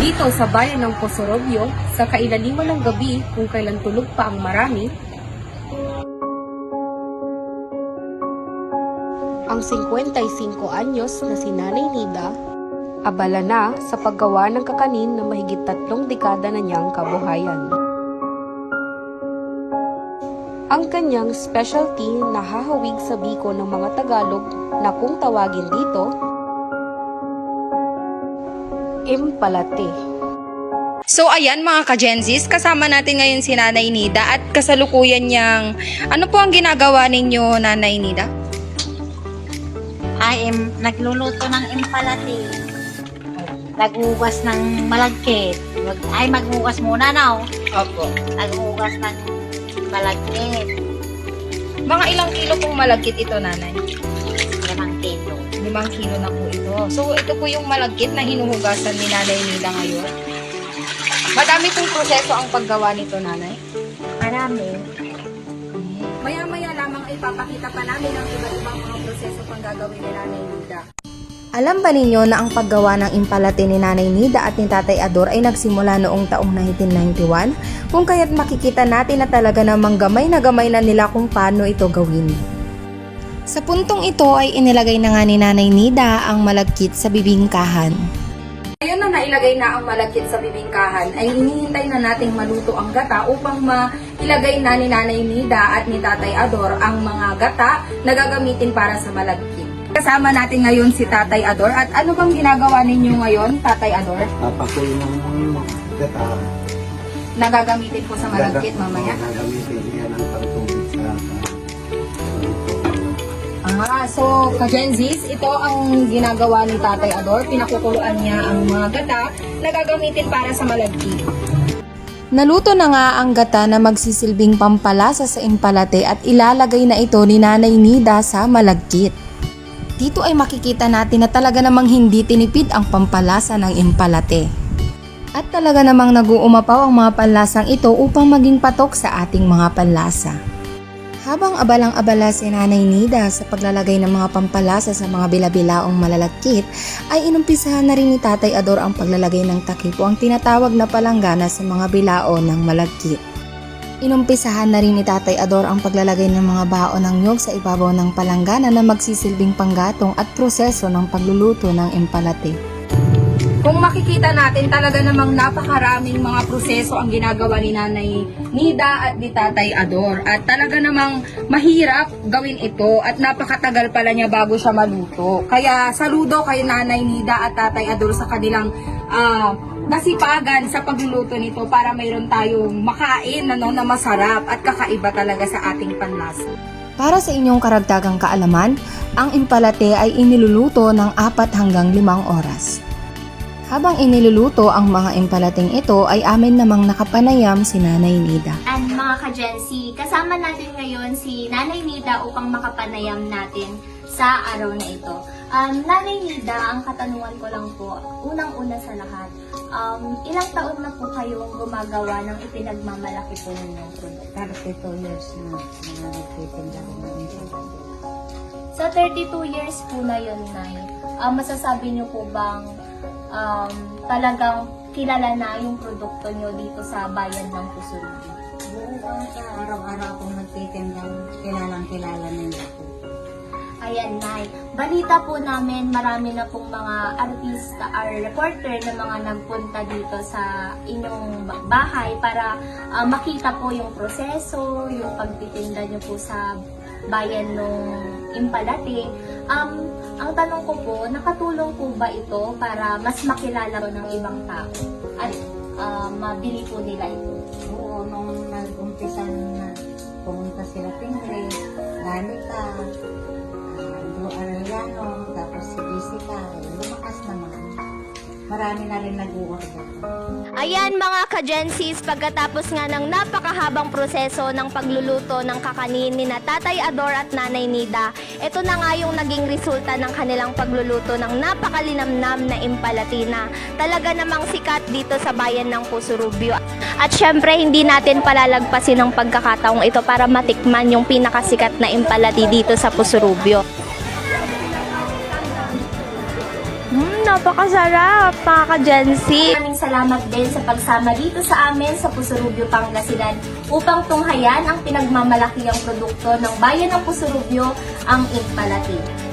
Dito sa bayan ng Posorobio, sa kailaliman ng gabi kung kailan tulog pa ang marami, ang 55 anyos na si Nanay Nida, abala na sa paggawa ng kakanin na mahigit tatlong dekada na niyang kabuhayan. Ang kanyang specialty na hahawig sa biko ng mga Tagalog na kung tawagin dito, Impalate. So ayan mga ka-Genzis, kasama natin ngayon si Nanay Nida at kasalukuyan niyang, ano po ang ginagawa ninyo Nanay Nida? ay em, nagluluto ng impalati. Nagugas ng malagkit. Ay, maghugas muna na. Opo. Naghugas ng malagkit. Mga ilang kilo pong malagkit ito Nanay? Limang kilo. Na po ito. So ito po yung malagkit na hinuhugasan ni Nanay Nida ngayon. Madami pong proseso ang paggawa nito Nanay. Marami. Maya-maya lamang ay papakita pa namin ang iba't ibang mga proseso pang gagawin ni Nanay Nida. Alam ba ninyo na ang paggawa ng impalate ni Nanay Nida at ni Tatay Ador ay nagsimula noong taong 1991? Kung kaya't makikita natin na talaga namang gamay na gamay na nila kung paano ito gawin. Sa puntong ito ay inilagay na nga ni Nanay Nida ang malagkit sa bibingkahan. Ngayon na nailagay na ang malagkit sa bibingkahan, ay hinihintay na nating maluto ang gata upang mailagay na ni Nanay Nida at ni Tatay Ador ang mga gata na gagamitin para sa malagkit. Kasama natin ngayon si Tatay Ador at ano bang ginagawa ninyo ngayon, Tatay Ador? Papakulo ng mga gata. Na gagamitin po sa malagkit mamaya? Gagamitin yan ang pagtubig sa Ah, so, ka-Genzis, ito ang ginagawa ni Tatay Ador. Pinakukuluan niya ang mga gata na gagamitin para sa malagkit. Naluto na nga ang gata na magsisilbing pampalasa sa impalate at ilalagay na ito ni Nanay Nida sa malagkit. Dito ay makikita natin na talaga namang hindi tinipid ang pampalasa ng impalate. At talaga namang naguumapaw ang mga panlasang ito upang maging patok sa ating mga panlasa. Habang abalang-abala si Nanay Nida sa paglalagay ng mga pampalasa sa mga bilabilaong malalagkit, ay inumpisahan na rin ni Tatay Ador ang paglalagay ng takip o ang tinatawag na palanggana sa mga bilao ng malagkit. Inumpisahan na rin ni Tatay Ador ang paglalagay ng mga baon ng nyog sa ibabaw ng palanggana na magsisilbing panggatong at proseso ng pagluluto ng empalate. Kung makikita natin, talaga namang napakaraming mga proseso ang ginagawa ni Nanay Nida at ni Tatay Ador. At talaga namang mahirap gawin ito at napakatagal pala niya bago siya maluto. Kaya saludo kay Nanay Nida at Tatay Ador sa kanilang ah, nasipagan sa pagluluto nito para mayroon tayong makain ano, na masarap at kakaiba talaga sa ating panlasa. Para sa inyong karagdagang kaalaman, ang impalate ay iniluluto ng 4 hanggang 5 oras. Habang iniluluto ang mga impalating ito ay amin namang nakapanayam si Nanay Nida. And mga ka-Gen-Z, kasama natin ngayon si Nanay Nida upang makapanayam natin sa araw na ito. Um, Nanay Nida, ang katanungan ko lang po, unang-una sa lahat, um, ilang taon na po kayong gumagawa ng ipinagmamalaki po ninyong produkto? 32 years na na nagtitinda ko ng. Sa 32 years po na yun, Nay, um, masasabi niyo po bang um, talagang kilala na yung produkto niyo dito sa bayan ng Pusurugin? Buong araw-araw akong nagtitinda, kilalang kilala nila ako. Ayan, Nay. Balita po namin, marami na pong mga artista or reporter na mga nagpunta dito sa inyong ba- bahay para ah, makita po yung proseso, yung pagtitinda nyo po sa bayan ng Impalate. Um, ang tanong ko po, nakatulong po ba ito para mas makilala po ng ibang tao at ah, mabili po nila ito? Oo, nung nag-umpisa na pumunta sila Pingre, Danica, uh, Marami na rin nag-uorder. Ayan mga ka-Gensis, pagkatapos nga ng napakahabang proseso ng pagluluto ng kakanin ni na Tatay Ador at Nanay Nida, ito na nga yung naging resulta ng kanilang pagluluto ng napakalinamnam na impalatina. Talaga namang sikat dito sa bayan ng Pusurubyo. At syempre, hindi natin palalagpasin ang pagkakataong ito para matikman yung pinakasikat na impalati dito sa Pusurubyo. Napakasarap mga ka-Gensi. Maraming salamat din sa pagsama dito sa amin sa Pusurubyo, Pangasinan upang tunghayan ang pinagmamalakihang produkto ng bayan ng Pusurubyo, ang Impalati.